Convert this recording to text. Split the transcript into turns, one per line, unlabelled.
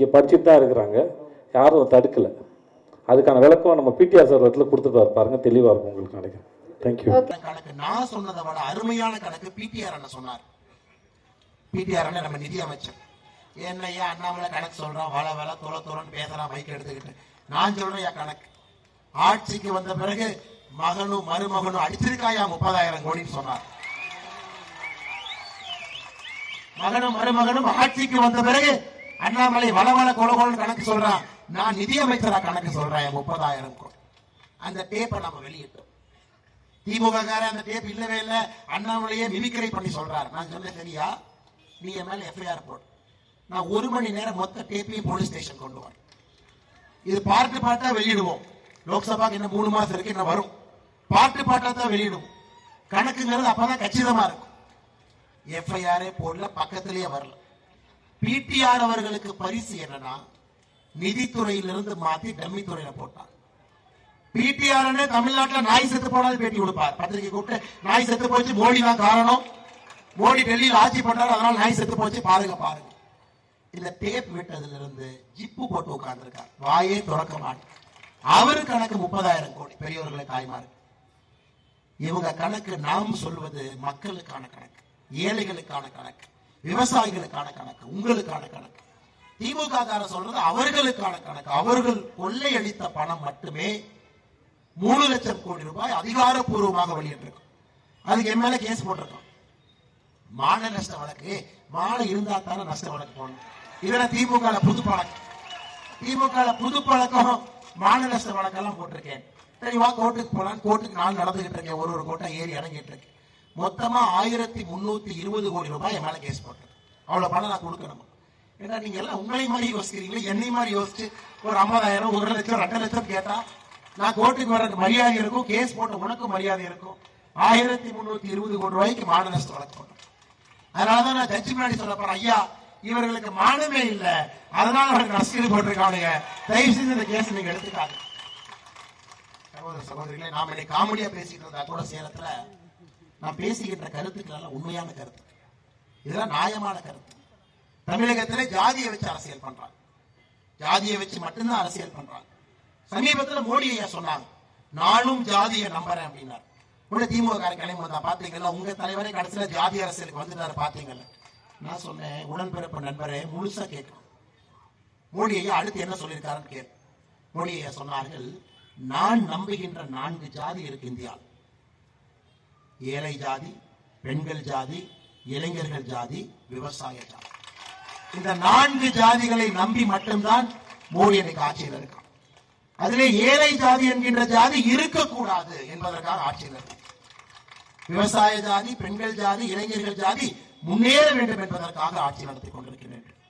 இங்கே படிச்சுட்டு தான் இருக்கிறாங்க. யாரும் தடுக்கலை. அதுக்கான விளக்கம் நம்ம பிடிஆர் சார் இடத்துல கொடுத்துட்டு பாருங்க. தெளிவாக இருக்கும் உங்களுக்கு நினைக்கிறேன். தேங்க்யூ
கணக்கு நான் சொன்னதை விட அருமையான கணக்கு பிடிஆர் அண்ணன் சொன்னார். பிடிஆர் அண்ணன் நம்ம நிதி அமைச்சர். என்னய்யா அண்ணாமலை கணக்கு சொல்றான் வள வள தொலை தொலைன்னு பேசுறான் மைக் எடுத்துக்கிட்டு. நான் சொல்றேன் என் கணக்கு. ஆட்சிக்கு வந்த பிறகு மகனும் மருமகனும் அடிச்சிருக்காயா முப்பதாயிரம் கோடின்னு சொன்னார். மகனும் மருமகனும் ஆட்சிக்கு வந்த பிறகு அண்ணாமலை வளவள கொலகோல் கணக்கு சொல்றான் நான் நிதியமைச்சரா கணக்கு சொல்றேன் முப்பதாயிரம் கோடி. அந்த டேப்பை நம்ம வெளியிட்டோம். திமுக அந்த டேப் இல்லவே இல்ல. அண்ணாமலையே மிமிக்ரை பண்ணி சொல்றாரு. நான் சொன்னேன் சரியா? நீ என் மேல எஃப்ஐஆர் போடு. நான் ஒரு மணி நேரம் மொத்த டேப்பையும் போலீஸ் ஸ்டேஷன் கொண்டு வரேன். இது பாட்டு பாட்டா வெளியிடுவோம். லோக்சபாக்கு இன்னும் மூணு மாசம் இருக்கு இன்னும் வரும். பாட்டு பாட்டா தான் வெளியிடுவோம். கணக்குங்கிறது அப்பதான் கச்சிதமா இருக்கும். எஃப்ஐஆரே போடல பக்கத்திலேயே வரல. பிடிஆர் அவர்களுக்கு பரிசு என்னன்னா நிதித்துறையிலிருந்து மாத்தி டம்மி துறையில போட்டாங்க பிடிஆர் தமிழ்நாட்டில் நாய் செத்து போனாலும் பேட்டி கொடுப்பார். பத்திரிகை கூப்பிட்டு நாய் செத்து போச்சு மோடி தான் காரணம். மோடி டெல்லியில் ஆட்சி பண்றாரு அதனால நாய் செத்து போச்சு பாருங்க பாருங்க. இந்த டேப் விட்டதுல இருந்து ஜிப்பு போட்டு உட்கார்ந்துருக்கார். வாயே திறக்க மாட்டேன். அவரு கணக்கு முப்பதாயிரம் கோடி பெரியவர்களை தாய்மாரு இவங்க கணக்கு நாம் சொல்வது மக்களுக்கான கணக்கு ஏழைகளுக்கான கணக்கு. விவசாயிகளுக்கான கணக்கு உங்களுக்கான கணக்கு. திமுக காரர் சொல்றது அவர்களுக்கான கணக்கு. அவர்கள் கொள்ளையடித்த பணம் மட்டுமே மூணு லட்சம் கோடி ரூபாய் அதிகாரப்பூர்வமாக வெளியிட்டிருக்கும். அதுக்கு என் மேல கேஸ் போட்டிருக்கோம் மான நஷ்ட வழக்கு மான இருந்தா தானே நஷ்ட வழக்கு போடணும். இதெல்லாம் திமுக புது பழக்கம். திமுக புது பழக்கம் மான நஷ்ட வழக்கெல்லாம் போட்டிருக்கேன். சரி வா கோர்ட்டுக்கு போலாம். கோர்ட்டுக்கு நான் நடந்துகிட்டு இருக்கேன். ஒரு ஒரு கோட்டை ஏறி இறங்கிட்டு இருக்கேன். மொத்தமா ஆயிரத்தி முன்னூத்தி இருபது கோடி ரூபாய் என் மேல கேஸ் போட்டேன் அவ்வளவு பணம் நான் கொடுக்கணும்? ஏன்னா நீங்க எல்லாம் உங்களை மாதிரி யோசிக்கிறீங்களா என்னை மாதிரி யோசிச்சு ஒரு ஐம்பதாயிரம் ஒரு லட்சம் ரெண்டு லட்சம் கேட்டா நான் கோர்ட்டுக்கு வர்றதுக்கு மரியாதை இருக்கும் கேஸ் போட்ட உனக்கும் மரியாதை இருக்கும். ஆயிரத்தி முன்னூத்தி இருபது கோடி ரூபாய்க்கு மான நஷ்ட வழக்கு போட்டேன் அதனாலதான் நான் ஜட்ஜி முன்னாடி சொல்ல போறேன் ஐயா இவர்களுக்கு மானமே இல்ல. அதனால அவருக்கு நஷ்டம் போட்டிருக்கானுங்க. தயவு செஞ்சு இந்த கேஸ் நீங்க எடுத்துக்காது சகோதர சகோதரிகளே நாம இன்னைக்கு காமெடியா பேசிட்டு இருந்தா கூட சேலத்துல நான் பேசுகின்ற கருத்துக்கள் எல்லாம் உண்மையான கருத்து. இதெல்லாம் நியாயமான கருத்து. தமிழகத்திலே ஜாதியை வச்சு அரசியல் பண்றாங்க. ஜாதியை வச்சு மட்டும்தான் அரசியல் பண்றாங்க. சமீபத்துல மோடி ஐயா சொன்னாங்க நானும் ஜாதியை நம்புறேன் அப்படின்னாரு. உடனே திமுக கிளம்பி வந்தா பாத்தீங்கல்ல உங்க தலைவரே கடைசியில ஜாதி அரசியலுக்கு வந்துட்டாரு பாத்தீங்கல்ல. நான் சொன்னேன் உடன்பிறப்பு நண்பரே முழுசா கேட்கணும். மோடி ஐயா அடுத்து என்ன சொல்லியிருக்காருன்னு கேட்டு மோடி ஐயா சொன்னார்கள் நான் நம்புகின்ற நான்கு ஜாதி இருக்கு இந்தியாவில் ஏழை ஜாதி பெண்கள் ஜாதி இளைஞர்கள் ஜாதி விவசாய ஜாதி. இந்த நான்கு ஜாதிகளை நம்பி மட்டும்தான் மோடி எனக்கு ஆட்சியில் இருக்கான். அதிலே ஏழை ஜாதி என்கின்ற ஜாதி இருக்கக்கூடாது என்பதற்காக ஆட்சியில் இருக்கு. விவசாய ஜாதி பெண்கள் ஜாதி இளைஞர்கள் ஜாதி முன்னேற வேண்டும் என்பதற்காக ஆட்சி நடத்தி கொண்டிருக்கிறது.